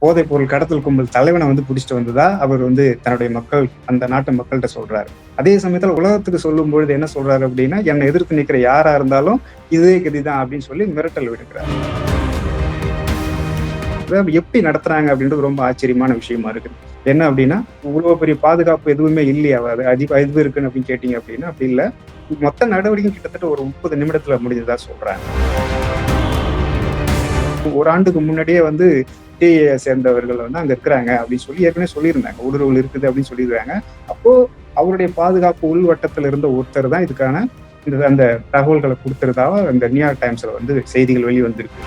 போதைப் பொருள் கடத்தல் கும்பல் தலைவனை வந்து பிடிச்சிட்டு வந்ததா அவர் வந்து தன்னுடைய மக்கள் அந்த நாட்டு மக்கள்கிட்ட சொல்றாரு. அதே சமயத்துல உலகத்துக்கு சொல்லும் பொழுது என்ன சொல்றாரு அப்படின்னா என்னை எதிர்த்து நிக்கிற யாரா இருந்தாலும் இதே கதிதான் அப்படின்னு சொல்லி மிரட்டல் விடுக்கிறார். எப்படி நடத்துறாங்க அப்படின்றது ரொம்ப ஆச்சரியமான விஷயமா இருக்கு என்ன அப்படின்னா இவ்வளவு பெரிய பாதுகாப்பு எதுவுமே இல்லையா? அது அதிக இது இருக்குன்னு அப்படின்னு கேட்டீங்க அப்படின்னா அப்படி இல்ல. மொத்த நடவடிக்கை கிட்டத்தட்ட ஒரு முப்பது நிமிடத்துல முடிஞ்சதா சொல்றாங்க. ஒரு ஆண்டுக்கு முன்னாடியே வந்து டிஏ சேர்ந்தவர்கள் வந்து அங்க இருக்கிறாங்க அப்படின்னு சொல்லி ஏற்கனவே சொல்லியிருந்தாங்க. ஊடுருவல் இருக்குது அப்படின்னு சொல்லியிருக்காங்க. அப்போ அவருடைய பாதுகாப்பு உள்வட்டத்துல இருந்த ஒருத்தர் தான் இதுக்கான இந்த அந்த தகவல்களை கொடுத்துறதாக அந்த நியூயார்க் டைம்ஸ்ல வந்து செய்திகள் வெளிவந்திருக்கு.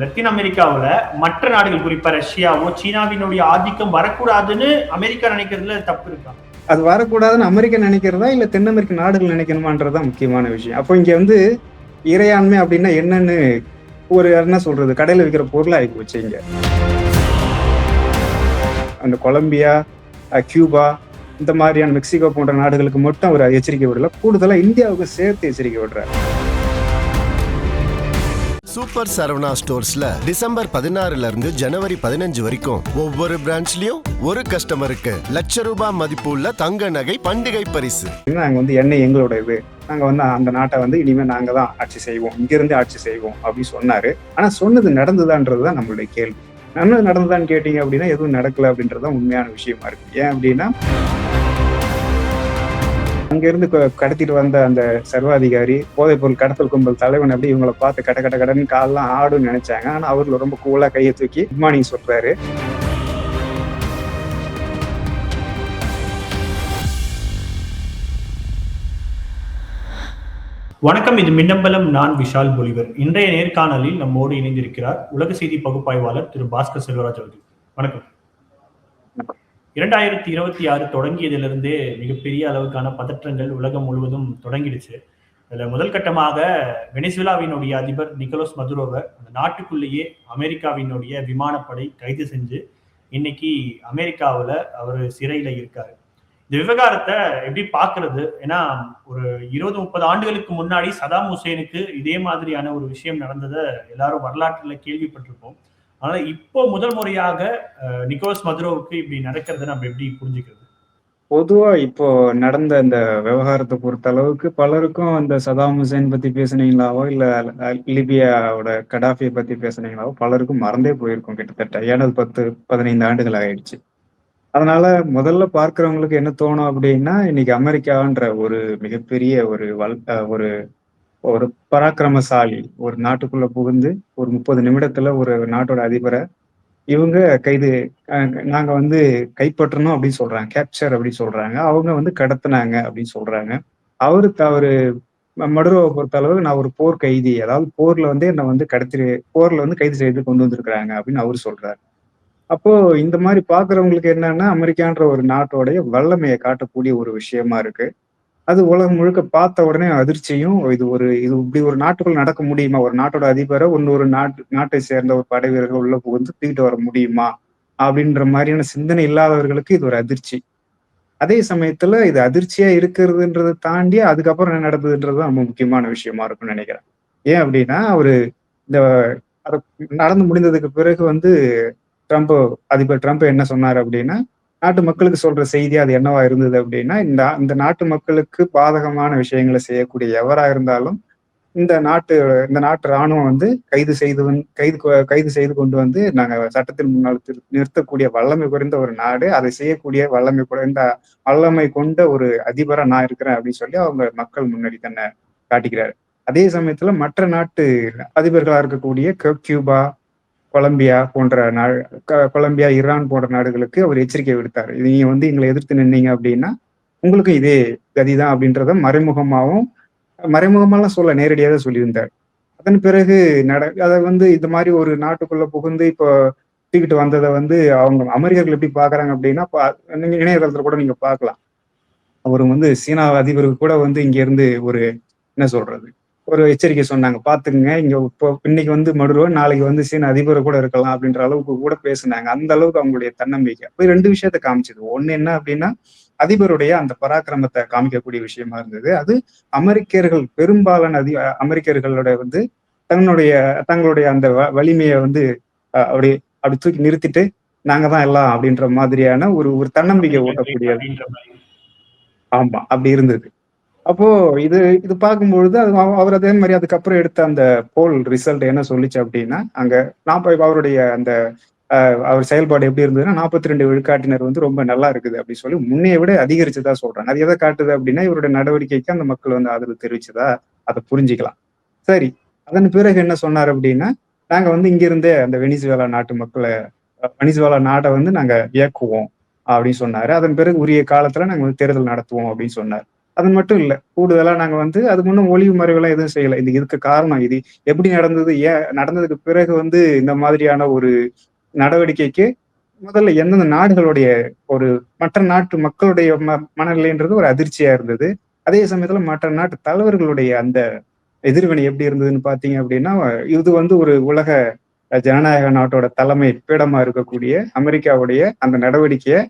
லத்தீன் அமெரிக்காவுல மற்ற நாடுகள் குறிப்பா ரஷ்யாவோ சீனாவினுடைய ஆதிக்கம் வரக்கூடாதுன்னு அமெரிக்கா நினைக்கிறதுல தப்பு இருக்கா? அது வரக்கூடாதுன்னு அமெரிக்கா நினைக்கிறதா? இல்ல தென் அமெரிக்க நாடுகள் நினைக்கணுமான்றதுதான் முக்கியமான விஷயம். அப்போ இங்க வந்து இறையாண்மை அப்படின்னா என்னன்னு ஒரு என்ன சொல்றது கடையில் விற்கிற பொருளாக ஆகி போச்சு அந்த கொலம்பியா கியூபா இந்த மாதிரியான மெக்சிகோ போன்ற நாடுகளுக்கு மட்டும் அவர் எச்சரிக்கை விடல கூடுதலாக இந்தியாவுக்கு சேர்த்து எச்சரிக்கை விடுறாரு. சூப்பர் சரவணா ஸ்டோர்ஸ்ல டிசம்பர் பதினாறுல இருந்து ஜனவரி பதினஞ்சு வரைக்கும் ஒவ்வொரு பிரான்ச்லயும் ஒரு கஸ்டமருக்கு லட்ச ரூபாய் மதிப்பு உள்ள தங்க நகை பண்டிகை பரிசு. நாங்க வந்து எண்ணெய் எங்களோட இது நாங்க வந்து அந்த நாட்டை வந்து இனிமே நாங்க தான் ஆட்சி செய்வோம். இங்கிருந்து ஆட்சி செய்வோம் அப்படின்னு சொன்னாரு. ஆனா சொன்னது நடந்ததான்றதுதான் நம்மளுடைய கேள்வி. என்ன நடந்ததான்னு கேட்டீங்க அப்படின்னா எதுவும் நடக்கல அப்படின்றதான் உண்மையான விஷயமா இருக்கு. ஏன் அப்படின்னா அங்கிருந்து கடத்திட்டு வந்த அந்த சர்வாதிகாரி போதைப் பொருள் கடத்தல் கும்பல் தலைவன் அப்படி இவங்களை பார்த்து கட கட கடன் கால்லாம் ஆடுன்னு நினைச்சாங்க. ஆனா அவர்ல ரொம்ப கூலா கையை தூக்கி குட் மார்னிங் சொல்றாரு. வணக்கம் இது மின்னம்பலம். நான் விஷால் பொலிவர். இன்றைய நேர்காணலில் நம்மோடு இணைந்திருக்கிறார் உலக செய்தி பகுப்பாய்வாளர் திரு பாஸ்கர் செல்வராஜ் அவர்கள். வணக்கம். இரண்டாயிரத்தி இருபத்தி ஆறு தொடங்கியதிலிருந்தே மிகப்பெரிய அளவுக்கான பதற்றங்கள் உலகம் முழுவதும் தொடங்கிடுச்சு. அதில் முதல் கட்டமாக வெனிசுலாவினுடைய அதிபர் நிக்கோலஸ் மதுரோவை அந்த நாட்டுக்குள்ளேயே அமெரிக்காவினுடைய விமானப்படை கைது செஞ்சு இன்னைக்கு அமெரிக்காவில் அவர் சிறையில் இருக்கார். இந்த விவகாரத்தை எப்படி பார்க்கறது? ஏன்னா ஒரு இருபது முப்பது ஆண்டுகளுக்கு முன்னாடி சதாம் ஹுசேனுக்கு இதே மாதிரியான ஒரு விஷயம் நடந்ததை எல்லாரும் வரலாற்றில் கேள்விப்பட்டிருப்போம். ஆனா இப்போ முதல் முறையாக நிக்கோலஸ் மதுரோவுக்கு இப்படி நடக்கிறது நம்ம எப்படி புரிஞ்சுக்கிறது? பொதுவா இப்போ நடந்த இந்த விவகாரத்தை பொறுத்த அளவுக்கு பலருக்கும் அந்த சதாம் ஹுசேன் பத்தி பேசுனீங்களாவோ இல்ல லிபியாவோட கடாஃபியை பத்தி பேசுனீங்களாவோ பலருக்கும் மறந்தே போயிருக்கும் கிட்டத்தட்ட. ஏன்னா பத்து பதினைந்து ஆண்டுகள் ஆயிடுச்சு. அதனால முதல்ல பார்க்கிறவங்களுக்கு என்ன தோணும் அப்படின்னா இன்னைக்கு அமெரிக்கான்ற ஒரு மிகப்பெரிய ஒரு வல் அஹ், ஒரு ஒரு பராக்கிரமசாலி ஒரு நாட்டுக்குள்ள புகுந்து ஒரு முப்பது நிமிடத்துல ஒரு நாட்டோட அதிபரை இவங்க கைது நாங்க வந்து கைப்பற்றணும் அப்படின்னு சொல்றாங்க கேப்சர் அப்படின்னு சொல்றாங்க. அவங்க வந்து கடத்தினாங்க அப்படின்னு சொல்றாங்க. அவரு அவரு மடுரோவை பொறுத்த அளவுக்கு நான் ஒரு போர் கைதி அதாவது போர்ல வந்து என்னை வந்து கடத்தி போர்ல வந்து கைது செய்து கொண்டு வந்திருக்கிறாங்க அப்படின்னு அவரு சொல்றாரு. அப்போ இந்த மாதிரி பாக்குறவங்களுக்கு என்னன்னா அமெரிக்கான்ற ஒரு நாட்டோடைய வல்லமையை காட்டக்கூடிய ஒரு விஷயமா இருக்கு. அது உலகம் முழுக்க பார்த்த உடனே அதிர்ச்சியும் இது ஒரு இது இப்படி ஒரு நாட்டுக்குள்ள நடக்க முடியுமா? ஒரு நாட்டோட அதிபரை இன்னொரு நாட்டு நாட்டை சேர்ந்த ஒரு படை வீரர்கள் உள்ள புகுந்து தூக்கிட்டு வர முடியுமா? அப்படின்ற மாதிரியான சிந்தனை இல்லாதவர்களுக்கு இது ஒரு அதிர்ச்சி. அதே சமயத்துல இது அதிர்ச்சியா இருக்கிறதுன்றதை தாண்டி அதுக்கப்புறம் என்ன நடந்ததுன்றது தான் ரொம்ப முக்கியமான விஷயமா இருக்கும்னு நினைக்கிறேன். ஏன் அப்படின்னா அவரு இந்த நடந்து முடிந்ததுக்கு பிறகு வந்து ட்ரம்ப் அதிபர் ட்ரம்ப் என்ன சொன்னார் அப்படின்னா நாட்டு மக்களுக்கு சொல்ற செய்தி அது என்னவா இருந்தது அப்படின்னா இந்த இந்த நாட்டு மக்களுக்கு பாதகமான விஷயங்களை செய்யக்கூடிய எவரா இருந்தாலும் இந்த நாட்டு இந்த நாட்டு ராணுவம் வந்து கைது செய்து கைது கைது செய்து கொண்டு வந்து நாங்கள் சட்டத்தின் முன்னால் நிறுத்தக்கூடிய வல்லமை குறைந்த ஒரு நாடு அதை செய்யக்கூடிய வல்லமை குறைந்த வல்லமை கொண்ட ஒரு அதிபரா நான் இருக்கிறேன் அப்படின்னு சொல்லி அவங்க மக்கள் முன்னாடி தன்னை காட்டிக்கிறாரு. அதே சமயத்துல மற்ற நாட்டு அதிபர்களா இருக்கக்கூடிய கியூபா கொலம்பியா போன்ற நா கொலம்பியா ஈரான் போன்ற நாடுகளுக்கு அவர் எச்சரிக்கை விடுத்தார். நீங்க வந்து எங்களை எதிர்த்து நின்னீங்க அப்படின்னா உங்களுக்கும் இதே கதிதான் அப்படின்றத மறைமுகமாகவும் மறைமுகமாலாம் சொல்ல நேரடியாக சொல்லியிருந்தார். அதன் பிறகு நட அதை வந்து இந்த மாதிரி ஒரு நாட்டுக்குள்ள புகுந்து இப்போ தூக்கிட்டு வந்ததை வந்து அவங்க அமெரிக்கர்கள் எப்படி பாக்குறாங்க அப்படின்னா பா- நீங்க இணையதளத்துல கூட நீங்க பார்க்கலாம். அவர் வந்து சீனா அதிபருக்கு கூட வந்து இங்க இருந்து ஒரு என்ன சொல்றது ஒரு எச்சரிக்கை சொன்னாங்க. பாத்துக்குங்க இங்க இப்போ இன்னைக்கு வந்து மடுரோ நாளைக்கு வந்து சீன அதிபர் கூட இருக்கலாம் அப்படின்ற அளவுக்கு கூட பேசுனாங்க. அந்த அளவுக்கு அவங்களுடைய தன்னம்பிக்கை. அப்ப ரெண்டு விஷயத்த காமிச்சது. ஒண்ணு என்ன அப்படின்னா அதிபருடைய அந்த பராக்கிரமத்தை காமிக்கக்கூடிய விஷயமா இருந்தது. அது அமெரிக்கர்கள் பெரும்பாலான அதி அமெரிக்கர்களோட வந்து தன்னுடைய தங்களுடைய அந்த வலிமையை வந்து அஹ், அப்படி அப்படி தூக்கி நிறுத்திட்டு நாங்க தான் எல்லாம் அப்படின்ற மாதிரியான ஒரு ஒரு தன்னம்பிக்கை மாதிரி. ஆமா அப்படி இருந்தது. அப்போ இது இது பார்க்கும்பொழுது அது அவர் அதே மாதிரி அதுக்கப்புறம் எடுத்த அந்த போல் ரிசல்ட் என்ன சொல்லிச்சு அப்படின்னா அங்க நாற்ப அவருடைய அந்த அவர் செயல்பாடு எப்படி இருந்ததுன்னா நாற்பத்தி ரெண்டு விழுக்காட்டினர் வந்து ரொம்ப நல்லா இருக்குது அப்படின்னு சொல்லி முன்னைய விட அதிகரிச்சதா சொல்றாங்க. அது எதை காட்டுது அப்படின்னா இவருடைய நடவடிக்கைக்கு அந்த மக்கள் வந்து ஆதரவு தெரிவிச்சதா அதை புரிஞ்சுக்கலாம். சரி அதன் பிறகு என்ன சொன்னார் அப்படின்னா நாங்க வந்து இங்கிருந்தே அந்த வெனிசுவேலா நாட்டு மக்களை வெனிசுவேலா நாட்டை வந்து நாங்க இயக்குவோம் அப்படின்னு சொன்னாரு. அதன் பிறகு உரிய காலத்துல நாங்க வந்து தேர்தல் நடத்துவோம் அப்படின்னு சொன்னார். அது மட்டும் இல்லை. கூடுதலாக நாங்க வந்து அது முன்னும் ஒளிவு மறைவெல்லாம் எதுவும் செய்யலை. இது இதுக்கு காரணம்? இது எப்படி நடந்தது? ஏன் நடந்ததுக்கு பிறகு வந்து இந்த மாதிரியான ஒரு நடவடிக்கைக்கு முதல்ல எந்தெந்த நாடுகளுடைய ஒரு மற்ற நாட்டு மக்களுடைய ம மனநிலைன்றது ஒரு அதிர்ச்சியா இருந்தது. அதே சமயத்துல மற்ற நாட்டு தலைவர்களுடைய அந்த எதிர்வினை எப்படி இருந்ததுன்னு பாத்தீங்க அப்படின்னா இது வந்து ஒரு உலக ஜனநாயக நாட்டோட தலைமை பீடமா இருக்கக்கூடிய அமெரிக்காவுடைய அந்த நடவடிக்கையை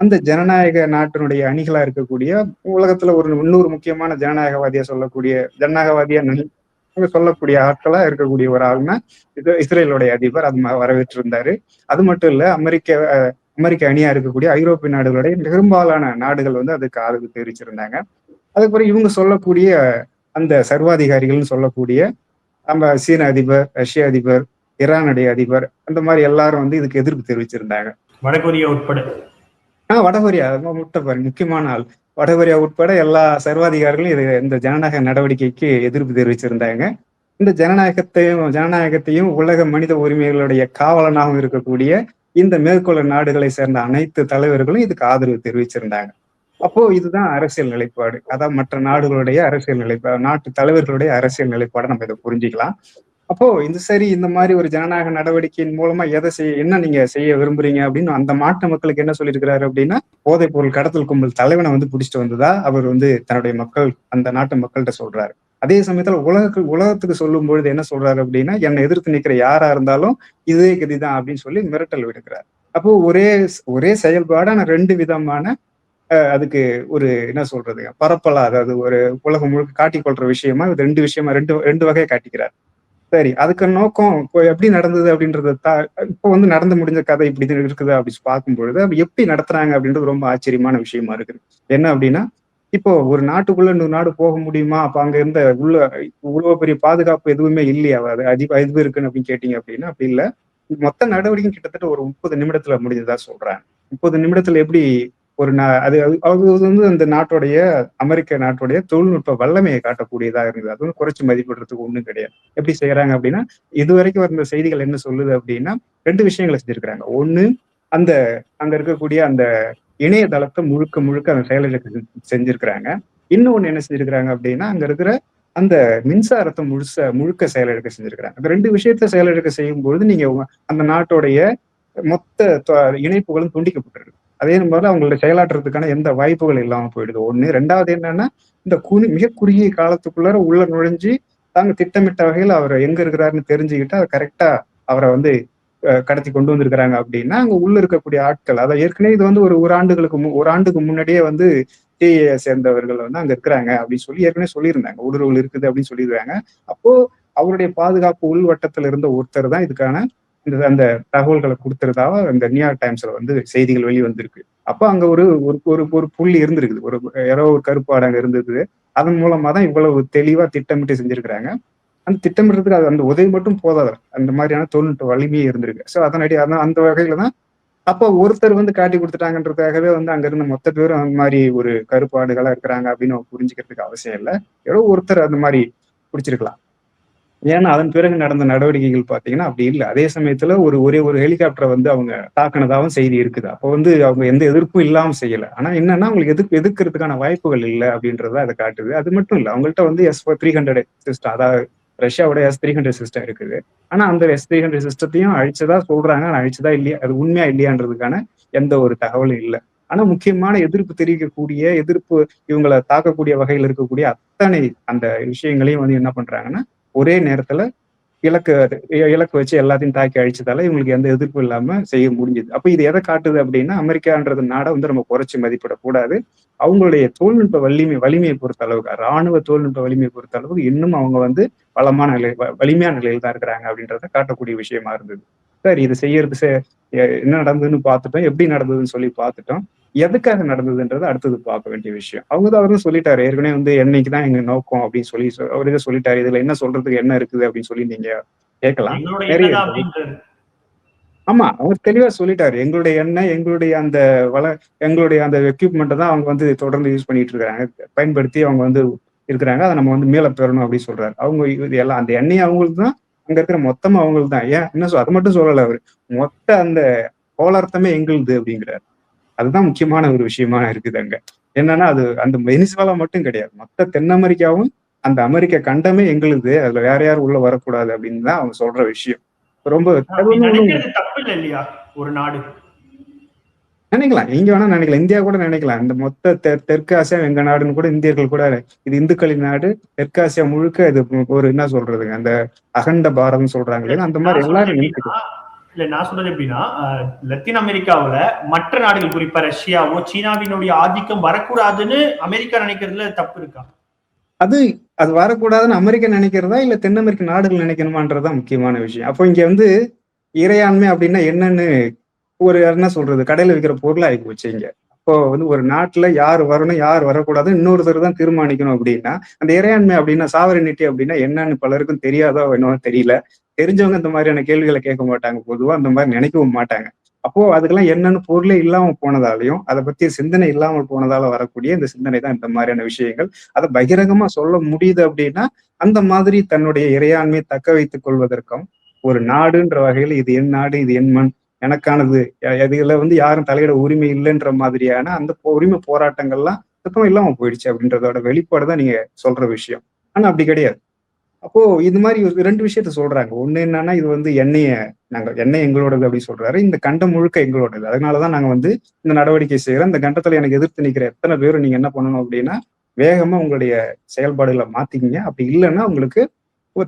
அந்த ஜனநாயக நாட்டினுடைய அணிகளா இருக்கக்கூடிய உலகத்துல ஒரு இன்னொரு முக்கியமான ஜனநாயகவாதியா சொல்லக்கூடிய ஜனநாயகவாதியா அவங்க சொல்லக்கூடிய ஆட்களா இருக்கக்கூடிய ஒரு ஆள்னா இது இஸ்ரேலுடைய அதிபர் அது வரவேற்று வரவேற்றிருந்தாரு. அது மட்டும் இல்ல அமெரிக்க அமெரிக்க அணியா இருக்கக்கூடிய ஐரோப்பிய நாடுகளுடைய பெரும்பாலான நாடுகள் வந்து அதுக்கு ஆதரவு தெரிவிச்சிருந்தாங்க. அதுக்கப்புறம் இவங்க சொல்லக்கூடிய அந்த சர்வாதிகாரிகள்னு சொல்லக்கூடிய நம்ம சீன அதிபர் ரஷ்ய அதிபர் ஈரானுடைய அதிபர் அந்த மாதிரி எல்லாரும் வந்து இதுக்கு எதிர்ப்பு தெரிவிச்சிருந்தாங்க. வடகொரியா உட்பட. ஆஹ் வடகொரியா ரொம்ப முட்டை பாருங்க முக்கியமான ஆள். வடகொரியா உட்பட எல்லா சர்வாதிகாரிகளும் இது இந்த ஜனநாயக நடவடிக்கைக்கு எதிர்ப்பு தெரிவிச்சிருந்தாங்க. இந்த ஜனநாயகத்தையும் ஜனநாயகத்தையும் உலக மனித உரிமைகளுடைய காவலனாகவும் இருக்கக்கூடிய இந்த மேற்கொள்ள நாடுகளை சேர்ந்த அனைத்து தலைவர்களும் இதுக்கு ஆதரவு தெரிவிச்சிருந்தாங்க. அப்போ இதுதான் அரசியல் நிலைப்பாடு. அதான் மற்ற நாடுகளுடைய அரசியல் நிலைப்பாடு நாட்டு தலைவர்களுடைய அரசியல் நிலைப்பாடை நம்ம இதை புரிஞ்சுக்கலாம். அப்போ இந்த சரி இந்த மாதிரி ஒரு ஜனநாயக நடவடிக்கையின் மூலமா எதை செய்ய என்ன நீங்க செய்ய விரும்புறீங்க அப்படின்னு அந்த மாட்டு மக்களுக்கு என்ன சொல்லியிருக்கிறாரு அப்படின்னா போதைப் பொருள் கடத்தல் கும்பல் தலைவனை வந்து பிடிச்சிட்டு வந்ததா அவர் வந்து தன்னுடைய மக்கள் அந்த நாட்டு மக்கள்கிட்ட சொல்றாரு. அதே சமயத்துல உலக உலகத்துக்கு சொல்லும் பொழுது என்ன சொல்றாரு அப்படின்னா என்னை எதிர்த்து நிக்கிற யாரா இருந்தாலும் இதே கதிதான் அப்படின்னு சொல்லி மிரட்டல் விடுக்கிறார். அப்போ ஒரே ஒரே செயல்பாடான ரெண்டு விதமான அஹ், அதுக்கு ஒரு என்ன சொல்றது பரப்பலா அதாவது ஒரு உலகம் முழுக்க காட்டிக்கொள்ற விஷயமா இது ரெண்டு விஷயமா ரெண்டு ரெண்டு வகையை காட்டிக்கிறார். சரி அதுக்கு நோக்கம் இப்போ எப்படி நடந்தது அப்படின்றத இப்போ வந்து நடந்து முடிஞ்ச கதை இப்படி இருக்குது அப்படி பார்க்கும்பொழுது அது எப்படி நடத்துறாங்க அப்படின்றது ரொம்ப ஆச்சரியமான விஷயமா இருக்குது. என்ன அப்படின்னா இப்போ ஒரு நாட்டுக்குள்ள இன்னொரு நாடு போக முடியுமா? அப்ப அங்க இருந்த உள்ள இவ்வளவு பெரிய பாதுகாப்பு எதுவுமே இல்லையா? அது அதிக இது இருக்குன்னு அப்படின்னு கேட்டீங்க அப்படின்னா அப்படி இல்ல. மொத்த நடவடிக்கையும் கிட்டத்தட்ட ஒரு முப்பது நிமிடத்துல முடிஞ்சதா சொல்றாங்க. முப்பது நிமிடத்துல எப்படி ஒரு நா- அது அது வந்து அந்த நாட்டுடைய அமெரிக்க நாட்டுடைய தொழில்நுட்ப வல்லமையை காட்டக்கூடியதாக இருந்தது. அது வந்து குறைச்சு மதிப்பிடுறதுக்கு ஒன்றும் கிடையாது. எப்படி செய்யறாங்க அப்படின்னா இதுவரைக்கும் வந்த செய்திகள் என்ன சொல்லுது அப்படின்னா ரெண்டு விஷயங்களை செஞ்சிருக்கிறாங்க. ஒண்ணு அந்த அங்க இருக்கக்கூடிய அந்த இணையதளத்தை முழுக்க முழுக்க அந்த செயலிழக்க செஞ்சு- செஞ்சிருக்கிறாங்க. இன்னொன்னு என்ன செஞ்சிருக்கிறாங்க அப்படின்னா அங்க இருக்கிற அந்த மின்சாரத்தை முழுச முழுக்க செயலிழக்க செஞ்சிருக்கிறாங்க. அந்த ரெண்டு விஷயத்த செயலிழக்க செய்யும் பொழுது நீங்க உங்க- அந்த நாட்டுடைய மொத்த இணைப்புகளும் துண்டிக்கப்பட்டிருக்கு. அதே மாதிரி அவங்களோட செயலாற்றுறதுக்கான எந்த வாய்ப்புகள் இல்லாம போயிடுது. ஒண்ணு ரெண்டாவது என்னன்னா இந்த குறு மிக குறுகிய காலத்துக்குள்ளார உள்ள நுழைஞ்சு தாங்க திட்டமிட்ட வகையில் அவர் எங்க இருக்கிறாருன்னு தெரிஞ்சுக்கிட்டு அதை கரெக்டா அவரை வந்து கடத்தி கொண்டு வந்திருக்கிறாங்க அப்படின்னா அங்க உள்ள இருக்கக்கூடிய ஆட்கள் அதாவது ஏற்கனவே இது வந்து ஒரு ஒரு ஆண்டுகளுக்கு ஒரு ஆண்டுக்கு முன்னாடியே வந்து டிஏ சேர்ந்தவர்கள் வந்து அங்க இருக்கிறாங்க அப்படின்னு சொல்லி ஏற்கனவே சொல்லியிருந்தாங்க. ஊடுருவல் இருக்குது அப்படின்னு சொல்லியிருக்காங்க. அப்போ அவருடைய பாதுகாப்பு உள்வட்டத்தில் இருந்த ஒருத்தர் தான் இதுக்கான அந்த தகவல்களை கொடுத்துறதாக அந்த நியூயார்க் டைம்ஸ்ல வந்து செய்திகள் வெளிவந்திருக்கு. அப்போ அங்க ஒரு ஒரு ஒரு ஒரு புள்ளி இருந்திருக்குது. ஒரு யாரோ ஒரு கருப்பாடு அங்க இருந்தது. அதன் மூலமா தான் இவ்வளவு தெளிவா திட்டமிட்டு செஞ்சிருக்கிறாங்க. அந்த திட்டமிடுறதுக்கு அது அந்த உதவி மட்டும் போதாது. அந்த மாதிரியான தொழில்நுட்ப வலிமையே இருந்திருக்கு. ஸோ அதனடி அதான் அந்த வகையில தான் அப்போ ஒருத்தர் வந்து காட்டி கொடுத்துட்டாங்கன்றதுக்காகவே வந்து அங்க இருந்த மொத்த பேரும் அந்த மாதிரி ஒரு கருப்பாடுகளா இருக்கிறாங்க அப்படின்னு புரிஞ்சுக்கிறதுக்கு அவசியம் இல்லை. ஏதோ ஒருத்தர் அந்த மாதிரி பிடிச்சிருக்கலாம். ஏன்னா அதன் பிறகு நடந்த நடவடிக்கைகள் பாத்தீங்கன்னா அப்படி இல்லை. அதே சமயத்துல ஒரு ஒரே ஒரு ஹெலிகாப்டரை வந்து அவங்க தாக்குனதாகவும் செய்தி இருக்குது. அப்போ வந்து அவங்க எந்த எதிர்ப்பும் இல்லாமல் செய்யல. ஆனா என்னன்னா அவங்களுக்கு எதிர்ப்பு எதிர்க்கிறதுக்கான வாய்ப்புகள் இல்லை அப்படின்றத அதை காட்டுது. அது மட்டும் இல்லை. அவங்கள்ட்ட வந்து எஸ் த்ரீ ஹண்ட்ரட் சிஸ்டம் அதாவது ரஷ்யாவோட எஸ் த்ரீ ஹண்ட்ரட் சிஸ்டம் இருக்குது. ஆனா அந்த எஸ் த்ரீ ஹண்ட்ரட் சிஸ்டத்தையும் அழிச்சதா சொல்றாங்க. ஆனா அழிச்சதா இல்லையா? அது உண்மையா இல்லையான்றதுக்கான எந்த ஒரு தகவலும் இல்லை. ஆனா முக்கியமான எதிர்ப்பு தெரிவிக்கக்கூடிய எதிர்ப்பு இவங்களை தாக்கக்கூடிய வகையில் இருக்கக்கூடிய அத்தனை அந்த விஷயங்களையும் வந்து என்ன பண்றாங்கன்னா ஒரே நேரத்துல இலக்கு இலக்கு வச்சு எல்லாத்தையும் தாக்கி அழிச்சதால இவங்களுக்கு எந்த எதிர்ப்பும் இல்லாம செய்ய முடிஞ்சது. அப்ப இது எதை காட்டுது அப்படின்னா அமெரிக்கான்றது நாடை வந்து நம்ம குறைச்சி மதிப்பிடக்கூடாது. அவங்களுடைய தொழில்நுட்ப வலிமை வலிமையை பொறுத்த அளவுக்கு ராணுவ தொழில்நுட்ப வலிமையை பொறுத்த அளவுக்கு இன்னும் அவங்க வந்து பலமான நிலை வ- வலிமையான நிலையில் தான் இருக்கிறாங்க அப்படின்றத காட்டக்கூடிய விஷயமா இருந்தது. சார் இது செய்யறது என்ன நடந்ததுன்னு பார்த்துட்டோம். எப்படி நடந்ததுன்னு சொல்லி பார்த்துட்டோம். எதுக்காக நடந்ததுன்றது அடுத்தது பார்க்க வேண்டிய விஷயம். அவங்க தான் அவரும் சொல்லிட்டாரு. ஏற்கனவே வந்து என்னைக்கு தான் எங்க நோக்கம் அப்படின்னு சொல்லி அவரே சொல்லிட்டாரு. இதுல என்ன சொல்றதுக்கு என்ன இருக்குது அப்படின்னு சொல்லி நீங்க கேட்கலாம். நிறைய ஆமா அவர் தெளிவா சொல்லிட்டாரு. எங்களுடைய எண்ணெய் எங்களுடைய அந்த வள எங்களுடைய அந்த எக்யூப்மெண்ட்டை தான் அவங்க வந்து தொடர்ந்து யூஸ் பண்ணிட்டு இருக்காங்க பயன்படுத்தி அவங்க வந்து இருக்கிறாங்க. அதை நம்ம வந்து மீள பெறணும் அப்படின்னு சொல்றாரு. அவங்க இது எல்லாம் அந்த எண்ணெய் அவங்களுக்கு தான் அங்க இருக்கிற மொத்தமா அவங்களுக்கு தான். ஏன்? என்ன சொல் அது மட்டும் சொல்லல அவரு. மொத்த அந்த கோலார்த்தமே எங்களுது அப்படிங்கிறாரு. அதுதான் முக்கியமான ஒரு விஷயமா இருக்குது அங்க. என்னன்னா அது அந்த வெனிசுவேலா மட்டும் கிடையாது. மொத்த தென் அமெரிக்காவும் அந்த அமெரிக்க கண்டமே எங்களுது. அதுல வேற யாரும் உள்ள வரக்கூடாது அப்படின்னு தான் அவங்க சொல்ற விஷயம். ரொம்ப ஒரு நாடு. நினைக்கலாம். எங்க வேணா நினைக்கலாம். இந்தியா கூட நினைக்கலாம். இந்த மொத்த தெ- தெற்கு ஆசியா எங்க நாடுன்னு கூட இந்தியர்கள் கூட இது இந்துக்களின் நாடு. தெற்கு ஆசியா முழுக்க இது ஒரு என்ன சொல்றதுங்க அந்த அகண்ட பாரதம் சொல்றாங்க அந்த மாதிரி எல்லாரும் நினைச்சுக்கலாம் இல்ல நான் சொல்றது எப்படின்னா லத்தீன் அமெரிக்காவில மற்ற நாடுகள் குறிப்பா ரஷ்யாவோ சீனாவினுடைய ஆதிக்கம் வரக்கூடாதுன்னு அமெரிக்கா நினைக்கிறதுல தப்பு இருக்கா? அது அது வரக்கூடாதுன்னு அமெரிக்கா நினைக்கிறதா இல்ல தென் அமெரிக்க நாடுகள் நினைக்கணுமான்றதுதான் முக்கியமான விஷயம். அப்போ இங்க வந்து இறையாண்மை அப்படின்னா என்னன்னு ஒரு என்ன சொல்றது கடையில விற்கிற பொருளா ஆகி போச்சு இங்க. இப்போ வந்து ஒரு நாட்டுல யார் வரணும் யார் வரக்கூடாது இன்னொருத்தர் தான் தீர்மானிக்கணும் அப்படின்னா அந்த இறையாண்மை அப்படின்னா சாவரினிட்டி அப்படின்னா என்னன்னு பலருக்கும் தெரியாதோ என்னவோ தெரியல. தெரிஞ்சவங்க இந்த மாதிரியான கேள்விகளை கேட்க மாட்டாங்க. பொதுவாக அந்த மாதிரி நினைக்கவும் மாட்டாங்க. அப்போ அதுக்கெல்லாம் என்னன்னு பொருளே இல்லாமல் போனதாலையும் அதை பத்தி சிந்தனை இல்லாமல் போனதால வரக்கூடிய இந்த சிந்தனை தான் இந்த மாதிரியான விஷயங்கள். அதை பகிரங்கமா சொல்ல முடியுது அப்படின்னா அந்த மாதிரி தன்னுடைய இறையாண்மையை தக்க வைத்துக் கொள்வதற்கும் ஒரு நாடுன்ற வகையில் இது என் நாடு இது என் மண் எனக்கானது இதுல வந்து யாரும் தலையிட உரிமை இல்லைன்ற மாதிரியான அந்த உரிமை போராட்டங்கள்லாம் சுத்தமா இல்லாம போயிடுச்சு அப்படின்றதோட வெளிப்பாடு தான் நீங்க சொல்ற விஷயம். ஆனா அப்படி கிடையாது. அப்போ இது மாதிரி ஒரு ரெண்டு விஷயத்த சொல்றாங்க. ஒண்ணு என்னன்னா இது வந்து எண்ணெய நாங்க எண்ணெய் எங்களோடது அப்படி சொல்றாரு. இந்த கண்டம் முழுக்க எங்களோடது. அதனாலதான் நாங்க வந்து இந்த நடவடிக்கை செய்யறோம். இந்த கண்டத்துல எனக்கு எதிர்த்து நிக்கிற எத்தனை பேரும் நீங்க என்ன பண்ணணும் அப்படின்னா வேகமா உங்களுடைய செயல்பாடுகளை மாத்திக்கிங்க. அப்படி இல்லைன்னா உங்களுக்கு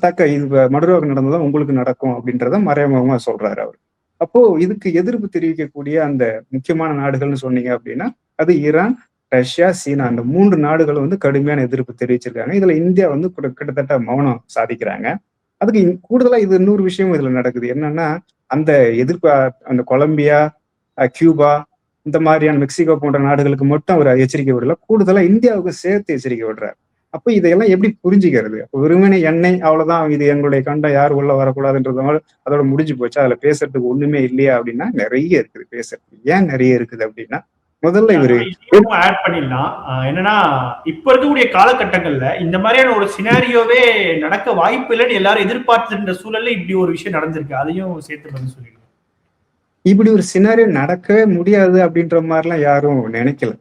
தக்க இது இப்ப மடுரோகம் நடந்ததா உங்களுக்கு நடக்கும் அப்படின்றத மறைமுகமா சொல்றாரு அவர். அப்போ இதுக்கு எதிர்ப்பு தெரிவிக்கக்கூடிய அந்த முக்கியமான நாடுகள்னு சொன்னீங்க அப்படின்னா அது ஈரான் ரஷ்யா சீனா அந்த மூன்று நாடுகள் வந்து கடுமையான எதிர்ப்பு தெரிவிச்சிருக்காங்க. இதுல இந்தியா வந்து கிட்டத்தட்ட மௌனம் சாதிக்கிறாங்க. அதுக்கு கூடுதலா இது இன்னொரு விஷயம் இதுல நடக்குது. என்னன்னா அந்த எதிர்ப்பு அந்த கொலம்பியா கியூபா இந்த மாதிரியான மெக்சிகோ போன்ற நாடுகளுக்கு மட்டும் அவர் எச்சரிக்கை விடல. கூடுதலா இந்தியாவுக்கு சேர்த்து எச்சரிக்கை விடுறாரு. அப்ப இதையெல்லாம் எப்படி புரிஞ்சுக்கிறது? அப்ப வெறுமனே எண்ணெய் அவ்வளவுதான் இது எங்களுடைய கண்டம் யாரும் உள்ள வரக்கூடாதுன்றதுனால அதோட முடிஞ்சு போச்சு. அதுல பேசுறதுக்கு ஒண்ணுமே இல்லையா அப்படின்னா நிறைய இருக்குது. பேசுறதுக்கு ஏன் நிறைய இருக்குது அப்படின்னா முதல்ல இவரு ஆட் பண்ணிடலாம். என்னன்னா இப்ப இருக்கக்கூடிய காலகட்டங்கள்ல இந்த மாதிரியான ஒரு சினாரியோவே நடக்க வாய்ப்பு இல்லைன்னு எல்லாரும் எதிர்பார்த்துருந்த சூழல்ல இப்படி ஒரு விஷயம் நடந்திருக்கு. அதையும் சேர்த்து பதில் சொல்லிடுங்க. இப்படி ஒரு சினாரியோ நடக்கவே முடியாது அப்படின்ற மாதிரிலாம் யாரும் நினைக்கல.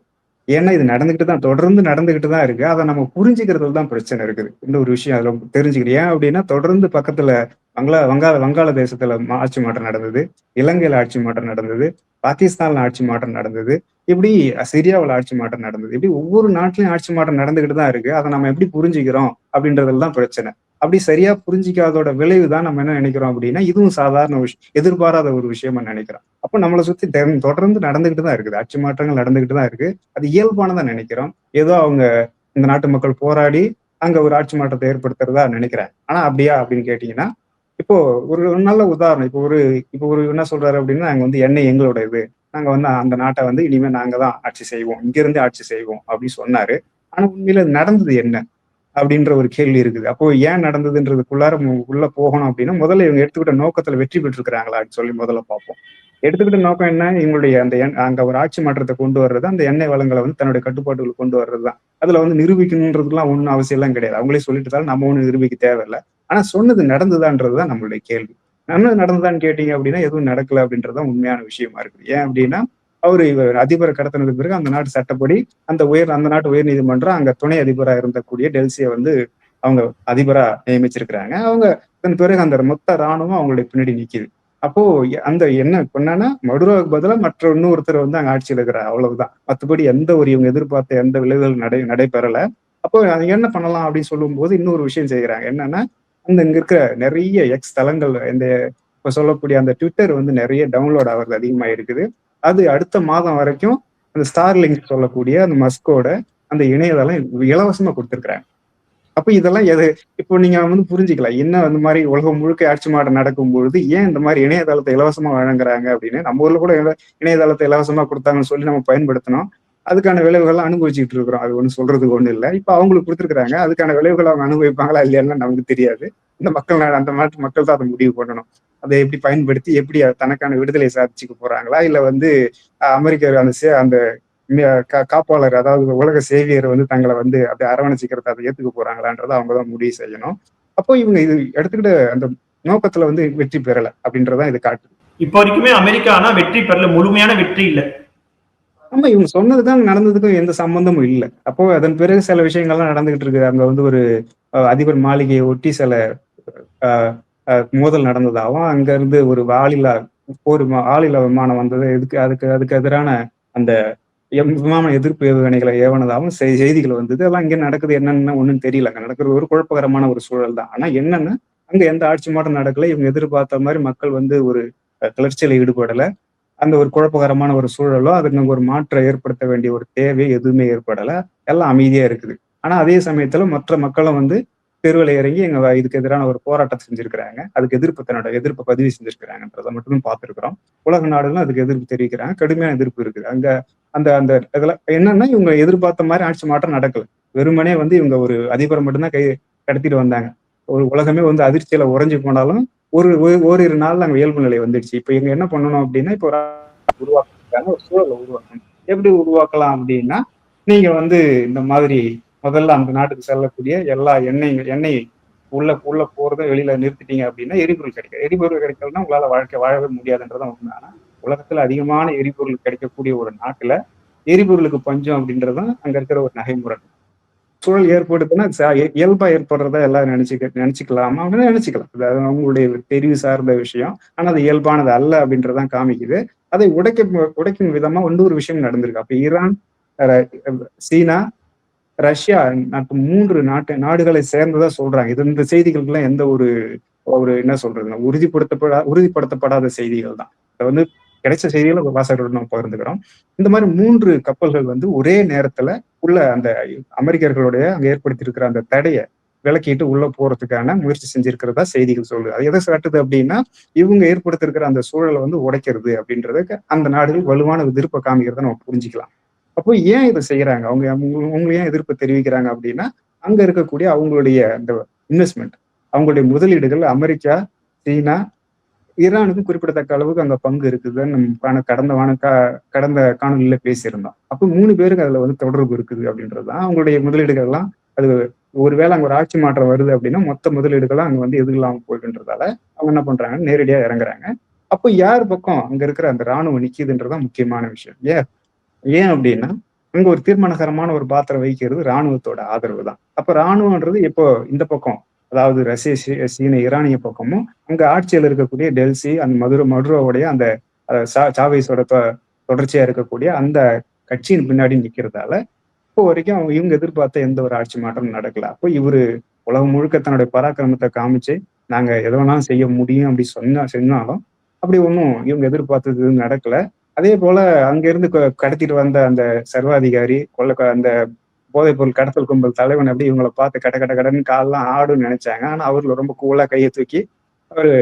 ஏன்னா இது நடந்துகிட்டு தான் தொடர்ந்து நடந்துகிட்டு தான் இருக்கு. அதை நம்ம புரிஞ்சுக்கிறதுல தான் பிரச்சனை இருக்குது. இன்னொரு விஷயம் அதுல தெரிஞ்சுக்கிறேன் ஏன் அப்படின்னா தொடர்ந்து பக்கத்துல வங்களா வங்காள வங்காள தேசத்துல மா- ஆட்சி மாற்றம் நடந்தது. இலங்கையில ஆட்சி மாற்றம் நடந்தது. பாகிஸ்தான்ல ஆட்சி மாற்றம் நடந்தது. இப்படி சிரியாவில் ஆட்சி மாற்றம் நடந்தது? இப்படி ஒவ்வொரு நாட்டிலையும் ஆட்சி மாற்றம் நடந்துகிட்டு தான் இருக்கு. அதை நம்ம எப்படி புரிஞ்சுக்கிறோம்? அப்படின்றதுல தான் பிரச்சனை. அப்படி சரியா புரிஞ்சிக்காதோட விளைவு தான் நம்ம என்ன நினைக்கிறோம் அப்படின்னா இதுவும் சாதாரண விஷயம் எதிர்பாராத ஒரு விஷயமா நினைக்கிறோம். அப்போ நம்மளை சுத்தி தொடர்ந்து நடந்துகிட்டு தான் இருக்குது. ஆட்சி மாற்றங்கள் நடந்துகிட்டு தான் இருக்கு. அது இயல்பானதா நினைக்கிறோம். ஏதோ அவங்க இந்த நாட்டு மக்கள் போராடி அங்க ஒரு ஆட்சி மாற்றத்தை ஏற்படுத்துறதா நினைக்கிறேன். ஆனா அப்படியா அப்படின்னு கேட்டீங்கன்னா இப்போ ஒரு ஒரு நல்ல உதாரணம். இப்போ ஒரு இப்போ ஒரு என்ன சொல்றாரு அப்படின்னா நாங்க வந்து எண்ணெய் எங்களோட இது நாங்க வந்து அந்த நாட்டை வந்து இனிமே நாங்க தான் ஆட்சி செய்வோம். இங்கிருந்து ஆட்சி செய்வோம் அப்படின்னு சொன்னாரு. ஆனா உண்மையில நடந்தது என்ன? அப்படின்ற ஒரு கேள்வி இருக்குது. அப்போ ஏன் நடந்ததுன்றதுக்குள்ளார உள்ள போகணும் அப்படின்னா முதல்ல இவங்க எடுத்துக்கிட்ட நோக்கத்துல வெற்றி பெற்றிருக்கிறாங்களா அப்படின்னு சொல்லி முதல்ல பார்ப்போம். எடுத்துக்கிட்ட நோக்கம் என்ன? இவங்களுடைய அந்த எண்- அங்க ஒரு ஆட்சி மாற்றத்தை கொண்டு வர்றது அந்த எண்ணெய் வளங்களை வந்து தன்னுடைய கட்டுப்பாட்டுகள் கொண்டு வர்றது தான். அதுல வந்து நிரூபிக்கணுன்றதுலாம் ஒன்றும் அவசியம் எல்லாம் கிடையாது. அவங்களே சொல்லிட்டு தான் நம்ம ஒன்றும் நிரூபிக்க தேவையில்லை. ஆனா சொன்னது நடந்துதான்றதுதான் நம்மளுடைய கேள்வி. நல்லது நடந்ததான்னு கேட்டீங்க அப்படின்னா எதுவும் நடக்கல அப்படின்றதான் உண்மையான விஷயமா இருக்குது. ஏன் அப்படின்னா அவர் இவர் அதிபரை கடத்தினதுக்கு பிறகு அந்த நாட்டு சட்டப்படி அந்த உயர் அந்த நாட்டு உயர் நீதிமன்றம் அங்க துணை அதிபராக இருந்தக்கூடிய டெல்சியை வந்து அவங்க அதிபரா நியமிச்சிருக்கிறாங்க. அவங்க அதன் பிறகு அந்த மொத்த ராணுவம் அவங்களுடைய பின்னாடி நிக்குது. அப்போ அந்த என்ன என்னன்னா மடுரோவுக்கு பதிலாக மற்ற இன்னொருத்தர் வந்து அங்க ஆட்சியில் இருக்கிறார். அவ்வளவுதான். மற்றபடி எந்த ஒரு இவங்க எதிர்பார்த்த எந்த விளைவுகள் நடை நடைபெறல. அப்போ அது என்ன பண்ணலாம் அப்படின்னு சொல்லும்போது இன்னொரு விஷயம் செய்கிறாங்க. என்னன்னா அந்த இங்க இருக்கிற நிறைய எக்ஸ் தளங்கள் இந்த இப்ப சொல்லக்கூடிய அந்த ட்விட்டர் வந்து நிறைய டவுன்லோட் ஆகிறது அதிகமா இருக்குது. அது அடுத்த மாதம் வரைக்கும் அந்த ஸ்டார்லிங்க் சொல்லக்கூடிய அந்த மஸ்கோட அந்த இணையதளம் இலவசமா கொடுத்துருக்குறாங்க. அப்ப இதெல்லாம் எது இப்போ நீங்க வந்து புரிஞ்சுக்கலாம் என்ன அந்த மாதிரி உலகம் முழுக்க ஆட்சி மாடம் நடக்கும் பொழுது ஏன் இந்த மாதிரி இணையதளத்தை இலவசமா வழங்குறாங்க அப்படின்னு நம்ம ஊர்ல கூட இணையதளத்தை இலவசமா கொடுத்தாங்கன்னு சொல்லி நம்ம பயன்படுத்தினோம் அதுக்கான விளைவுகள்லாம் அனுபவிச்சுட்டு இருக்கிறோம். அது ஒன்றும் சொல்றதுக்கு ஒன்றும் இல்லை. இப்போ அவங்களுக்கு கொடுத்துருக்குறாங்க. அதுக்கான விளைவுகள் அவங்க அனுபவிப்பாங்களா இல்லையான்னு நமக்கு தெரியாது. இந்த மக்கள் அந்த நாட்டு மக்கள் தான் அதை முடிவு பண்ணணும். அதை எப்படி பயன்படுத்தி எப்படி தனக்கான விடுதலை சாதிச்சுக்க போறாங்களா? இல்லை வந்து அமெரிக்கர் அமெரிக்க அந்த சே- அந்த கா- காப்பாளர் அதாவது உலக சேவியர் வந்து தங்களை வந்து அதை அரவணைச்சிக்கிறத அதை ஏத்துக்க போறாங்களான்றதை அவங்க தான் முடிவு செய்யணும். அப்போ இவங்க இது எடுத்துக்கிட்ட அந்த நோக்கத்துல வந்து வெற்றி பெறல அப்படின்றதான் இது காட்டுது. இப்போ வரைக்குமே அமெரிக்கா ஆனா வெற்றி பெறல. முழுமையான வெற்றி இல்லை. ஆமா இவங்க சொன்னதுக்கும் நடந்ததுக்கும் எந்த சம்பந்தமும் இல்லை. அப்போ அதன் பிறகு சில விஷயங்கள்லாம் நடந்துகிட்டு இருக்குது. அங்க வந்து ஒரு அஹ், அதிபர் மாளிகையை ஒட்டி சில மோதல் நடந்ததாகவும் அங்க இருந்து ஒரு ஆளில்லா போர் ஆளில்லா விமானம் வந்தது. இதுக்கு அதுக்கு அதுக்கு எதிரான அந்த எம் விமான எதிர்ப்பு ஏவுகணைகளை ஏவனதாகவும் செய்திகள் வந்தது. அதெல்லாம் இங்க நடக்குது என்னன்னு ஒன்றும் தெரியல. அங்க நடக்கிறது ஒரு குழப்பகரமான ஒரு சூழல் தான். ஆனா என்னன்னா அங்க எந்த ஆட்சி மாற்றம் நடக்கல. இவங்க எதிர்பார்த்த மாதிரி மக்கள் வந்து ஒரு கிளர்ச்சியில் கிளர்ச்சியில அந்த ஒரு குழப்பகரமான ஒரு சூழலோ அதுக்கு ஒரு மாற்றம் ஏற்படுத்த வேண்டிய ஒரு தேவை எதுவுமே ஏற்படல. எல்லாம் அமைதியா இருக்குது. ஆனா அதே சமயத்துல மற்ற மக்களும் வந்து தெருவில் இறங்கி எங்க இதுக்கு எதிரான ஒரு போராட்டம் செஞ்சிருக்கிறாங்க. அதுக்கு எதிர்ப்பு தன்னோட எதிர்ப்பு பதிவு செஞ்சிருக்கிறாங்கன்றதை மட்டும் பார்த்துருக்குறோம். உலக நாடுகளும் அதுக்கு எதிர்ப்பு தெரிவிக்கிறாங்க. கடுமையான எதிர்ப்பு இருக்குது. அங்க அந்த அந்த இதுல என்னன்னா இவங்க எதிர்பார்த்த மாதிரி ஆட்சி மாற்றம் நடக்கல. வெறுமனே வந்து இவங்க ஒரு அதிபரை மட்டும்தான் கை கடத்திட்டு வந்தாங்க. ஒரு உலகமே வந்து அதிர்ச்சியில உறைஞ்சு போனாலும் ஒரு ஒரு- ஓரிரு நாள் அங்கே இயல்பு நிலை வந்துடுச்சு. இப்போ இவங்க என்ன பண்ணணும் அப்படின்னா இப்போ ஒரு ஒரு சூழலை உருவாக்கணும். எப்படி உருவாக்கலாம் அப்படின்னா நீங்க வந்து இந்த மாதிரி முதல்ல அந்த நாட்டுக்கு செல்லக்கூடிய எல்லா எண்ணெய் எண்ணெய் உள்ள உள்ள போறதை வெளியில நிறுத்திட்டீங்க அப்படின்னா எரிபொருள் கிடைக்காது. எரிபொருள் கிடைக்கலன்னா உங்களால வாழ்க்கை வாழவே முடியாதுன்றதான் உண்மை. ஆனா உலகத்துல அதிகமான எரிபொருள் கிடைக்கக்கூடிய ஒரு நாட்டுல எரிபொருளுக்கு பஞ்சம் அப்படின்றதுதான் அங்க இருக்கிற ஒரு நகைமுறை சூழல் ஏற்படுதுன்னா இயல்பா ஏற்படுறதா எல்லாம் நினைச்சுக்க நினைச்சுக்கலாமா. அப்படின்னு நினைச்சுக்கலாம். அது அவங்களுடைய தெரிவு சார்ந்த விஷயம். ஆனா அது இயல்பானது அல்ல அப்படின்றதான் காமிக்குது. அதை உடைக்க உடைக்கும் விதமா இன்னொரு விஷயம் நடந்திருக்கு. அப்ப ஈரான் சீனா ரஷ்யா நாட்டு மூன்று நாட்டு நாடுகளை சேர்ந்ததா சொல்றாங்க. இது இந்த செய்திகளுக்கெல்லாம் எந்த ஒரு ஒரு என்ன சொல்றதுன்னா உறுதிப்படுத்தப்படா உறுதிப்படுத்தப்படாத செய்திகள் தான். இதை வந்து கிடைச்ச செய்திகளை வாசகர்களோட நம்ம பகிர்ந்துக்கிறோம். இந்த மாதிரி மூன்று கப்பல்கள் வந்து ஒரே நேரத்துல உள்ள அந்த அமெரிக்கர்களுடைய அங்க ஏற்படுத்தியிருக்கிற அந்த தடையை விலக்கிட்டு உள்ள போறதுக்கான முயற்சி செஞ்சிருக்கிறதா செய்திகள் சொல்லுது. அது எதை காட்டுது அப்படின்னா இவங்க ஏற்படுத்திருக்கிற அந்த சூழலை வந்து உடைக்கிறது அப்படின்றதுக்கு அந்த நாடுகள் வலுவான எதிர்ப்பை காமிக்கிறத நம்ம புரிஞ்சுக்கலாம். அப்போ ஏன் இதை செய்யறாங்க? அவங்க அவங்க அவங்க ஏன் எதிர்ப்பு தெரிவிக்கிறாங்க அப்படின்னா அங்க இருக்கக்கூடிய அவங்களுடைய அந்த இன்வெஸ்ட்மெண்ட் அவங்களுடைய முதலீடுகள் அமெரிக்கா சீனா ஈரானுக்கும் குறிப்பிடத்தக்க அளவுக்கு அங்க பங்கு இருக்குதுன்னு நம்ம கடந்த வானக்கா கா- கடந்த காணொலியில பேசியிருந்தோம். அப்போ மூணு பேருக்கு அதுல வந்து தொடர்பு இருக்குது அப்படின்றதுதான் அவங்களுடைய முதலீடுகள் எல்லாம் அது ஒருவேளை அங்க ஒரு ஆட்சி மாற்றம் வருது அப்படின்னா மொத்த முதலீடுகளும் அங்க வந்து எது இல்லாம போயிடுன்றதால அவங்க என்ன பண்றாங்க நேரடியா இறங்குறாங்க. அப்போ யார் பக்கம் அங்க இருக்கிற அந்த ராணுவம் நிக்கிதுன்றதான் முக்கியமான விஷயம். ஏன்? ஏன் அப்படின்னா அங்க ஒரு தீர்மானகரமான ஒரு பாத்திரம் வகிக்கிறது ராணுவத்தோட ஆதரவு தான் அப்ப ராணுவம்ன்றது இப்போ இந்த பக்கம் அதாவது ரஷ்ய சீ- சீன ஈரானிய பக்கமும் அங்க ஆட்சியில் இருக்கக்கூடிய டெல்சி அந்த மதுரை மதுரோவுடைய அந்த சா- சாவேஸோட தொடர்ச்சியா இருக்கக்கூடிய அந்த கட்சியின் பின்னாடி நிக்கிறதால இப்போ வரைக்கும் அவங்க இவங்க எதிர்பார்த்த எந்த ஒரு ஆட்சி மாற்றமும் நடக்கல. அப்போ இவரு உலகம் முழுக்க தன்னுடைய பராக்கிரமத்தை காமிச்சு நாங்க எதை வேணாலும் செய்ய முடியும் அப்படி சொன்னா சொன்னாலும் அப்படி ஒன்றும் இவங்க எதிர்பார்த்தது நடக்கல. அதே போல அங்க இருந்து க- கடத்திட்டு வந்த அந்த சர்வாதிகாரி கொள்ள அந்த போதைப் பொருள் கடத்தல் கும்பல் தலைவன் அப்படி இவங்களை பார்த்து கட கட கடன்னு காலெல்லாம் ஆடுன்னு நினைச்சாங்க. ஆனா அவர்ல ரொம்ப கூலா கையை தூக்கி அவரு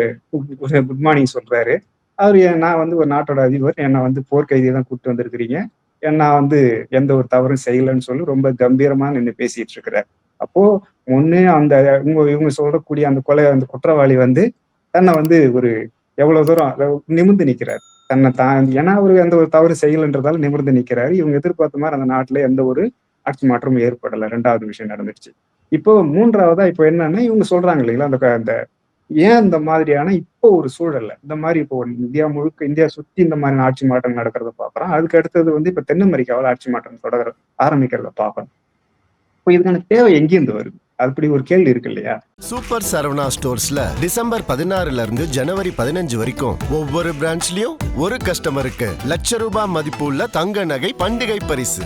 குட் மார்னிங் சொல்றாரு. அவர் நான் வந்து ஒரு நாட்டோட அதிபர். என்னை வந்து போர்க்கைதியை தான் கூப்பிட்டு வந்திருக்கிறீங்க. ஏன் நான் வந்து எந்த ஒரு தவறும் செய்யலைன்னு சொல்லி ரொம்ப கம்பீரமா நின்று பேசிட்டு இருக்கிறார். அப்போ ஒண்ணு அந்த இவங்க இவங்க சொல்லக்கூடிய அந்த கொலை அந்த குற்றவாளி வந்து தன்னை வந்து ஒரு எவ்வளவு தூரம் நிமிர்ந்து நிற்கிறார் தன்னை தான் ஏன்னா அவரு எந்த ஒரு தவறு செய்யலன்றதால நிமிர்ந்து நிற்கிறாரு இவங்க எதிர்பார்த்த மாதிரி அந்த நாட்டுல எந்த ஒரு ஆட்சி மாற்றம் ஏற்படல. ரெண்டாவது விஷயம் நடந்துருச்சு. இப்போ மூன்றாவதா இப்போ என்னன்னா இவங்க சொல்றாங்க இல்லைங்களா அந்த அந்த ஏன் இந்த மாதிரியான இப்போ ஒரு சூழல்ல இந்த மாதிரி இப்போ இந்தியா முழுக்க இந்தியா சுத்தி இந்த மாதிரி ஆட்சி மாற்றம் நடக்கிறத பாக்குறோம். அதுக்கு அடுத்தது வந்து இப்ப தென் அமெரிக்காவில் ஆட்சி மாற்றம் தொடர ஆரம்பிக்கிறத பாக்குறோம் இப்போ இதுக்கான தேவை எங்கேருந்து வருது? அப்படி ஒரு கேள்வி இருக்கு இல்லையா? சூப்பர் சரவணா ஸ்டோர்ஸ்ல டிசம்பர் பதினாறுல இருந்து ஜனவரி பதினஞ்சு வரைக்கும் ஒவ்வொரு பிரான்ச்லயும் ஒரு கஸ்டமருக்கு லட்ச ரூபாய் மதிப்புள்ள தங்க நகை பண்டிகை பரிசு.